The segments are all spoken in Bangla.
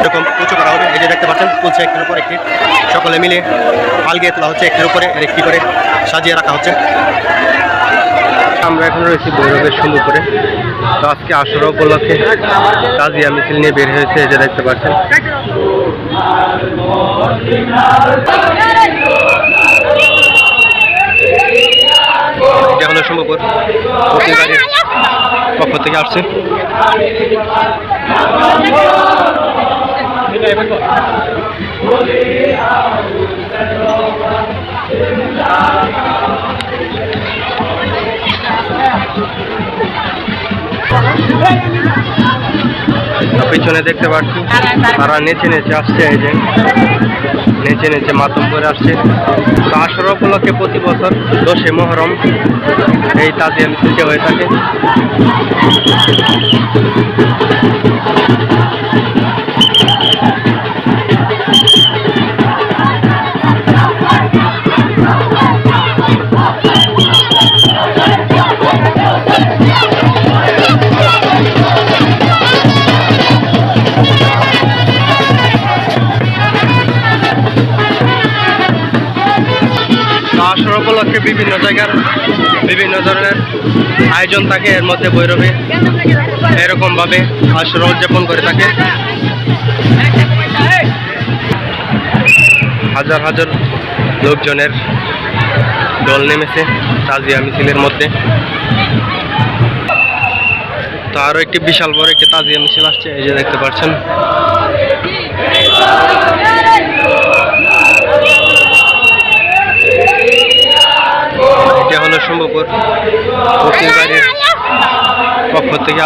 এরকম উঁচু করা হবে। এই যে দেখতে পাচ্ছেন তুলছে একটির উপর একটি। সকলে মিলে পালগে তোলা হচ্ছে একটির উপরে একটি করে সাজিয়ে রাখা হচ্ছে। আমরা এখন রয়েছি ভৈরবের সুন্দরপুরে। তো আজকে আসর উপলক্ষে কাজিয়া মিছিল নিয়ে বের হয়েছে, এই যে দেখতে পাচ্ছেন। থেকে আসছে। পিছনে দেখতে পাচ্ছি। তারা নেচে নেচে আসছে এই যে। নেচে নেচে মাতম করে আসছে। তো আসর উপলক্ষে প্রতি বছর দশে মহরম। এই তাদের হয়ে থাকে। বিভিন্ন জায়গার বিভিন্ন ধরনের আয়োজন থাকে, এর মধ্যে ভৈরবে এরকমভাবে আসর উদযাপন করে থাকে। হাজার হাজার লোকজনের দল নেমেছে তাজিয়া মিছিলের মধ্যে। তো আরও একটি বিশাল বড় একটি তাজিয়া মিছিল আসছে, এই যে দেখতে পাচ্ছেন। পক্ষ থেকে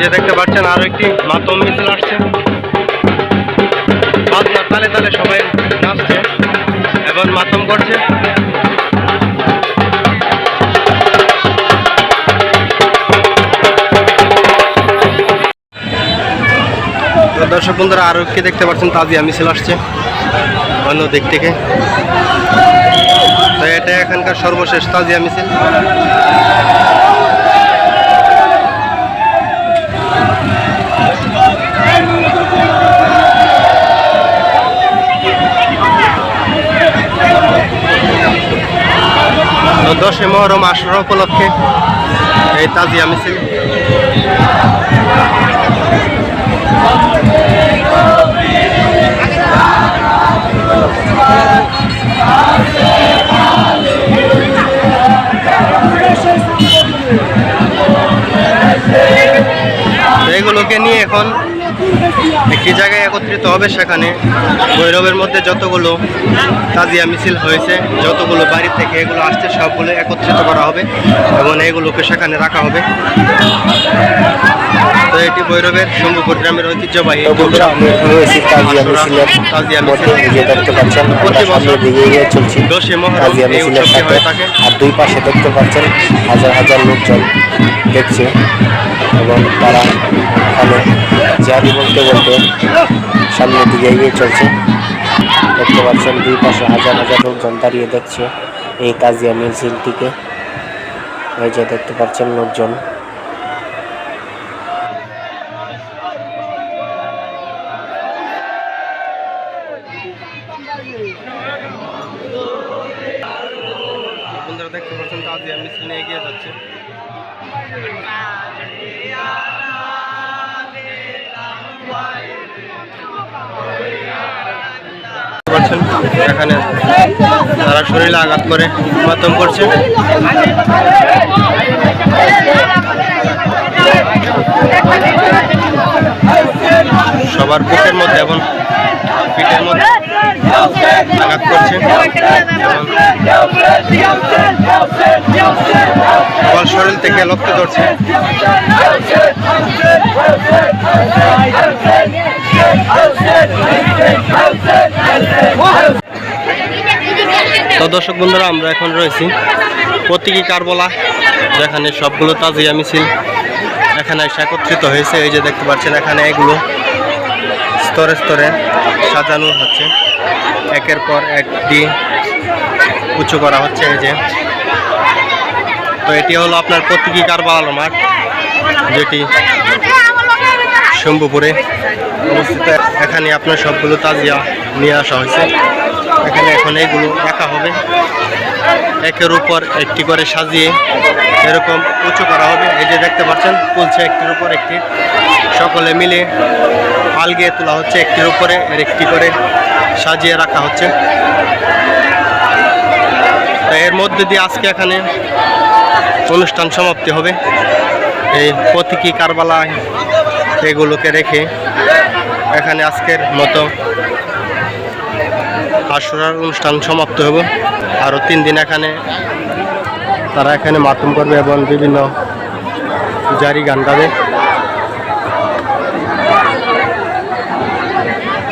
যে দেখতে পাচ্ছেন, আরও একটি মাতম মিছিল আসছে। বাজনার তালে তালে সবাই নাচছে এবং মাতম করছে। দর্শক বন্ধুরা, আরও একটি দেখতে পাচ্ছেন, তাজিয়া মিছিল আসছে অন্য দিক থেকে। তো এটা এখানকার সর্বশেষ তাজিয়া মিছিল। দশে মহরম আসর উপলক্ষে এই তাজিয়া মিছিল এগুলোকে নিয়ে এখন একটি জায়গায় একত্রিত হবে সেখানে ভৈরবের মধ্যে যতগুলো তাজিয়া মিছিল হয়েছে যতগুলো বাড়ি থেকে এগুলো আসছে সবগুলো একত্রিত করা হবে এবং এগুলোকে সেখানে রাখা হবে। তো এটি ভৈরবের শম্ভুপুর গ্রামের ঐতিহ্যবাহী মহরম এই উৎসবটি হয়ে থাকে। আর দুই পাশে দেখতে পাচ্ছেন হাজার হাজার লোকজন দেখছে এবং তারা এখানে জারি বলতে বলতে সামনের দিকে এগিয়ে চলছে। দেখতে পাচ্ছেন দুই পাশে হাজার হাজার লোকজন দাঁড়িয়ে দেখছে এই তাজিয়া মিছিলটিকে। এই যে দেখতে পাচ্ছেন লোকজন। দেখতে পাচ্ছেন তাজিয়া মিছিল নিয়ে এগিয়ে যাচ্ছে। এখানে তারা শরীরে আঘাত করে মাতম করছে। সবার বুকের মধ্যে এবং পিঠের মধ্যে আঘাত করছে। এবং শরীর থেকে ধরছে তো দর্শক বন্ধুরা, আমরা এখন রয়েছি প্রতীকী কারবলা, যেখানে সবগুলো তাজিয়া মিছিল এখানে একত্রিত হয়েছে। এই যে দেখতে পাচ্ছেন, এখানে এগুলো স্তরে স্তরে সাজানো হচ্ছে। একের পর একটি উঁচু করা হচ্ছে এই যে। তো এটি হলো আপনার প্রতীকী কারবালা মাঠ, যেটি শম্ভুপুরে অবস্থিত। এখানে আপনার সবগুলো তাজিয়া নিয়ে আসা হয়েছে। এখানে এখন এইগুলো রাখা হবে। একের উপর একটি করে সাজিয়ে এরকম উঁচু করা হবে। এই যে দেখতে পাচ্ছেন, তুলছে একটির উপর একটি। সকলে মিলে আলগিয়ে তোলা হচ্ছে একটির উপরে এর একটি করে সাজিয়ে রাখা হচ্ছে। এর মধ্যে দিয়ে আজকে এখানে অনুষ্ঠান সমাপ্তি হবে। এই প্রতীকী কারবালায় এগুলোকে রেখে এখানে আজকের মতো আশুরার অনুষ্ঠান সমাপ্ত হবে আরও তিন দিন এখানে তারা এখানে মাতম করবে এবং বিভিন্ন জারি গান গাবে।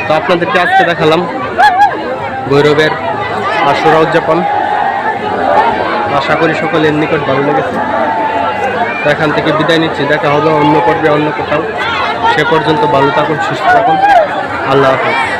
তো আপনাদেরকে আজকে দেখালাম ভৈরবের আশুরা উদযাপন। আশা করি সকলের নিকট ভালো লেগেছে। এখান থেকে বিদায় নিচ্ছি। দেখা হবে অন্য পর্বে, অন্য কোথাও। সে পর্যন্ত ভালো থাকুন, সুস্থ থাকুন। আল্লাহ হাফেজ।